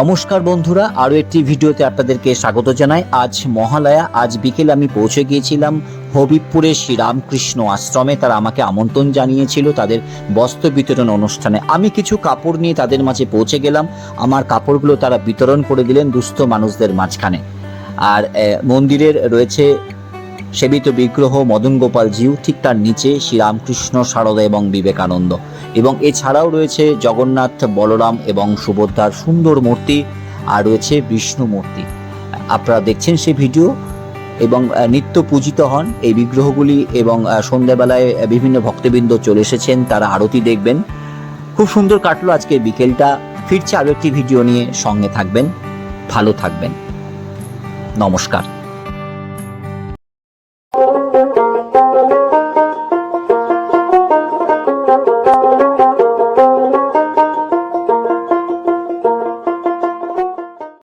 নমস্কার বন্ধুরা, আরও একটি ভিডিওতে আপনাদেরকে স্বাগত জানাই। আজ মহালয়া, আজ বিকেল আমি পৌঁছে গিয়েছিলাম হবিবপুরে শ্রীরামকৃষ্ণ আশ্রমে। তারা আমাকে আমন্ত্রণ জানিয়েছিল তাদের বস্ত্র বিতরণ অনুষ্ঠানে। আমি কিছু কাপড় নিয়ে তাদের মাঝে পৌঁছে গেলাম। আমার কাপড়গুলো তারা বিতরণ করে দিলেন দুস্থ মানুষদের মাঝখানে। আর মন্দিরের রয়েছে সেবিত বিগ্রহ মদন গোপাল জিউ ঠিক তার নিচে শ্রীরামকৃষ্ণ সারদা এবং বিবেকানন্দ। এবং এছাড়াও রয়েছে জগন্নাথ, বলরাম এবং সুভদ্রার সুন্দর মূর্তি আর রয়েছে বিষ্ণু মূর্তি। আপনারা দেখছেন সেই ভিডিও এবং নিত্য পূজিত হন এই বিগ্রহগুলি এবং সন্ধ্যাবেলায় বিভিন্ন ভক্তবৃন্দ চলে এসেছেন, তারা আরতি দেখবেন। খুব সুন্দর কাটলো আজকে বিকেলটা। ফিরছে আরও একটি ভিডিও নিয়ে। সঙ্গে থাকবেন, ভালো থাকবেন। নমস্কার।